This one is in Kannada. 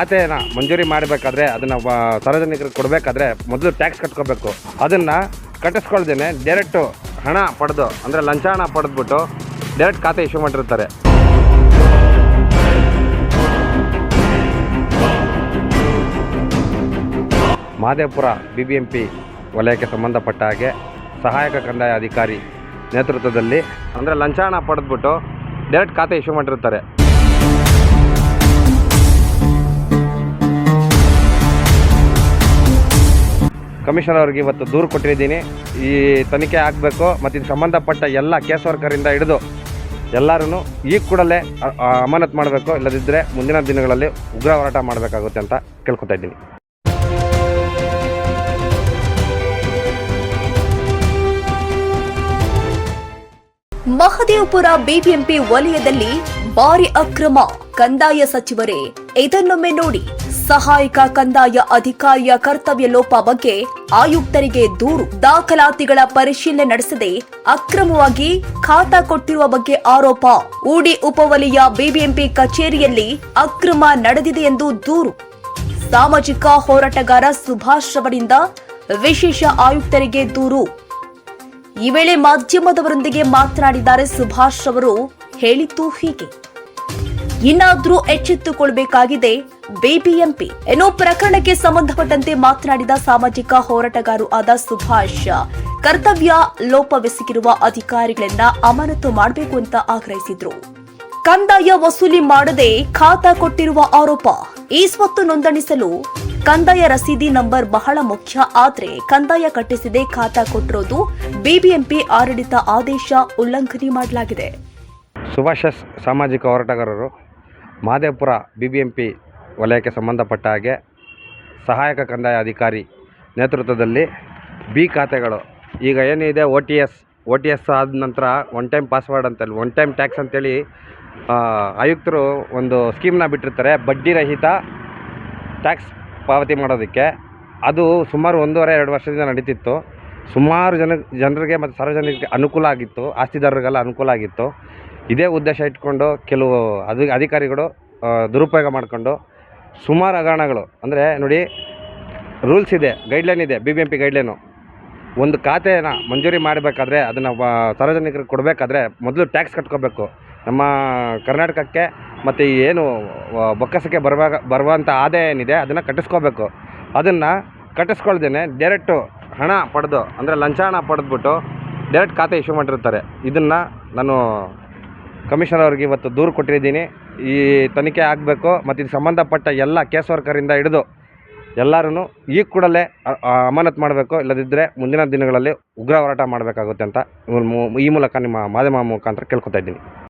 ಖಾತೆನ ಮಂಜೂರಿ ಮಾಡಬೇಕಾದ್ರೆ ಅದನ್ನು ಸಾರ್ವಜನಿಕರಿಗೆ ಕೊಡಬೇಕಾದ್ರೆ ಮೊದಲು ಟ್ಯಾಕ್ಸ್ ಕಟ್ಕೋಬೇಕು. ಅದನ್ನು ಕಟ್ಟಿಸ್ಕೊಳ್ದೇನೆ ಡೈರೆಕ್ಟು ಹಣ ಪಡೆದು, ಅಂದರೆ ಲಂಚ ಹಣ ಪಡೆದ್ಬಿಟ್ಟು ಡೈರೆಕ್ಟ್ ಖಾತೆ ಇಶ್ಯೂ ಮಾಡಿರ್ತಾರೆ. Mahadevapura B B M P ವಲಯಕ್ಕೆ ಸಂಬಂಧಪಟ್ಟ ಹಾಗೆ ಸಹಾಯಕ ಕಂದಾಯ ಅಧಿಕಾರಿ ನೇತೃತ್ವದಲ್ಲಿ, ಅಂದರೆ ಲಂಚ ಹಣ ಪಡೆದ್ಬಿಟ್ಟು ಡೈರೆಕ್ಟ್ ಖಾತೆ ಇಶ್ಯೂ ಮಾಡಿರ್ತಾರೆ. ಕಮಿಷನರ್ ಅವ್ರಿಗೆ ಇವತ್ತು ದೂರು ಕೊಟ್ಟಿದ್ದೀನಿ. ಈ ತನಿಖೆ ಆಗಬೇಕು ಮತ್ತು ಇದು ಸಂಬಂಧಪಟ್ಟ ಎಲ್ಲ ಕೇಸ್ ವರ್ಕರಿಂದ ಹಿಡಿದು ಎಲ್ಲರೂ ಈಗ ಕೂಡಲೇ ಅಮಾನತ್ ಮಾಡಬೇಕು. ಇಲ್ಲದಿದ್ದರೆ ಮುಂದಿನ ದಿನಗಳಲ್ಲಿ ಉಗ್ರ ಹೋರಾಟ ಮಾಡಬೇಕಾಗುತ್ತೆ ಅಂತ ಕೇಳ್ಕೊತಾ ಇದ್ದೀನಿ. ಮಹದೇವಪುರ ಬಿಬಿಎಂಪಿ ವಲಯದಲ್ಲಿ ಭಾರಿ ಅಕ್ರಮ ಕಂದಾಯ ಸಚಿವರೇ, ಇದನ್ನೊಮ್ಮೆ ನೋಡಿ. ಸಹಾಯಕ ಕಂದಾಯ ಅಧಿಕಾರಿಯ ಕರ್ತವ್ಯ ಲೋಪ ಬಗ್ಗೆ ಆಯುಕ್ತರಿಗೆ ದೂರು. ದಾಖಲಾತಿಗಳ ಪರಿಶೀಲನೆ ನಡೆಸದೆ ಅಕ್ರಮವಾಗಿ ಖಾತಾ ಕೊಟ್ಟಿರುವ ಬಗ್ಗೆ ಆರೋಪ. ಉಡಿ ಉಪವಲಯ ಬಿಬಿಎಂಪಿ ಕಚೇರಿಯಲ್ಲಿ ಅಕ್ರಮ ನಡೆದಿದೆ ಎಂದು ದೂರು. ಸಾಮಾಜಿಕ ಹೋರಾಟಗಾರ ಸುಭಾಷ್ ಅವರಿಂದ ವಿಶೇಷ ಆಯುಕ್ತರಿಗೆ ದೂರು. ಈ ವೇಳೆ ಮಾಧ್ಯಮದವರೊಂದಿಗೆ ಮಾತನಾಡಿದ್ದಾರೆ ಸುಭಾಷ್ ಅವರು. ಹೇಳಿತು ಹೀಗೆ. ಇನ್ನಾದ್ರೂ ಎಚ್ಚೆತ್ತುಕೊಳ್ಬೇಕಾಗಿದೆ. ಬಿಬಿಎಂಪಿ ಎನ್ನು ಪ್ರಕರಣಕ್ಕೆ ಸಂಬಂಧಪಟ್ಟಂತೆ ಮಾತನಾಡಿದ ಸಾಮಾಜಿಕ ಹೋರಾಟಗಾರರು ಆದ ಸುಭಾಷ್. ಕರ್ತವ್ಯ ಲೋಪವೆಸಗಿರುವ ಅಧಿಕಾರಿಗಳನ್ನ ಅಮಾನತು ಮಾಡಬೇಕು ಅಂತ ಆಗ್ರಹಿಸಿದ್ರು. ಕಂದಾಯ ವಸೂಲಿ ಮಾಡದೆ ಖಾತಾ ಕೊಟ್ಟಿರುವ ಆರೋಪ. ಈ ಸ್ವತ್ತು ನೋಂದಣಿಸಲು ಕಂದಾಯ ರಸೀದಿ ನಂಬರ್ ಬಹಳ ಮುಖ್ಯ. ಆದ್ರೆ ಕಂದಾಯ ಕಟ್ಟಿಸದೆ ಖಾತಾ ಕೊಟ್ಟಿರೋದು ಬಿಬಿಎಂಪಿ ಆಡಳಿತ ಆದೇಶ ಉಲ್ಲಂಘನೆ ಮಾಡಲಾಗಿದೆ. ಸುಭಾಷ್ ಸಾಮಾಜಿಕ ಹೋರಾಟಗಾರರು Mahadevapura B B M P ವಲಯಕ್ಕೆ ಸಂಬಂಧಪಟ್ಟ ಹಾಗೆ ಸಹಾಯಕ ಕಂದಾಯ ಅಧಿಕಾರಿ ನೇತೃತ್ವದಲ್ಲಿ ಬಿ ಖಾತೆಗಳು. ಈಗ ಏನಿದೆ O T S O T S ಆದ ನಂತರ ಒನ್ ಟೈಮ್ ಪಾಸ್ವರ್ಡ್ ಅಂತೇಳಿ ಒನ್ ಟೈಮ್ ಟ್ಯಾಕ್ಸ್ ಅಂತೇಳಿ ಆಯುಕ್ತರು ಒಂದು ಸ್ಕೀಮ್ನ ಬಿಟ್ಟಿರ್ತಾರೆ, ಬಡ್ಡಿ ರಹಿತ ಟ್ಯಾಕ್ಸ್ ಪಾವತಿ ಮಾಡೋದಕ್ಕೆ. ಅದು ಸುಮಾರು ಒಂದೂವರೆ, ಎರಡು ವರ್ಷದಿಂದ ನಡೀತಿತ್ತು. ಸುಮಾರು ಜನ, ಜನರಿಗೆ ಮತ್ತು ಸಾರ್ವಜನಿಕರಿಗೆ ಅನುಕೂಲ ಆಗಿತ್ತು, ಆಸ್ತಿದಾರರಿಗೆಲ್ಲ ಅನುಕೂಲ ಆಗಿತ್ತು. ಇದೇ ಉದ್ದೇಶ ಇಟ್ಕೊಂಡು ಕೆಲವು ಅಧಿ, ಅಧಿಕಾರಿಗಳು ದುರುಪಯೋಗ ಮಾಡಿಕೊಂಡು ಸುಮಾರು ಹಗರಣಗಳು, ಅಂದರೆ ನೋಡಿ ರೂಲ್ಸ್ ಇದೆ, ಗೈಡ್ಲೈನ್ ಇದೆ B B M P guideline. ಒಂದು ಖಾತೆನ ಮಂಜೂರಿ ಮಾಡಬೇಕಾದ್ರೆ ಅದನ್ನು ಸಾರ್ವಜನಿಕರಿಗೆ ಕೊಡಬೇಕಾದ್ರೆ ಮೊದಲು ಟ್ಯಾಕ್ಸ್ ಕಟ್ಕೋಬೇಕು. ನಮ್ಮ ಕರ್ನಾಟಕಕ್ಕೆ ಮತ್ತು ಏನು ಬೊಕ್ಕಸಕ್ಕೆ ಬರುವಾಗ ಬರುವಂಥ ಆದಾಯ ಏನಿದೆ ಅದನ್ನು ಕಟ್ಟಿಸ್ಕೋಬೇಕು. ಅದನ್ನು ಕಟ್ಟಿಸ್ಕೊಳ್ದೇನೆ ಡೈರೆಕ್ಟು ಹಣ ಪಡೆದು, ಅಂದರೆ ಲಂಚ ಹಣ ಪಡೆದ್ಬಿಟ್ಟು ಡೈರೆಕ್ಟ್ ಖಾತೆ ಇಶ್ಯೂ ಮಾಡಿರ್ತಾರೆ. ಇದನ್ನು ನಾನು ಕಮಿಷನರ್ ಅವ್ರಿಗೆ ಇವತ್ತು ದೂರು ಕೊಟ್ಟಿದ್ದೀನಿ. ಈ ತನಿಖೆ ಆಗಬೇಕು, ಮತ್ತು ಇದು ಸಂಬಂಧಪಟ್ಟ ಎಲ್ಲ ಕೇಸ್ ವರ್ಕರಿಂದ ಹಿಡಿದು ಎಲ್ಲರೂ ಈ ಕೂಡಲೇ ಅಮಾನತ್ ಮಾಡಬೇಕು. ಇಲ್ಲದಿದ್ದರೆ ಮುಂದಿನ ದಿನಗಳಲ್ಲಿ ಉಗ್ರ ಹೋರಾಟ ಮಾಡಬೇಕಾಗುತ್ತೆ ಅಂತ ಈ ಮೂಲಕ ನಿಮ್ಮ ಮಾಧ್ಯಮ ಮುಖಾಂತರ ಕೇಳ್ಕೊತಾ ಇದ್ದೀನಿ.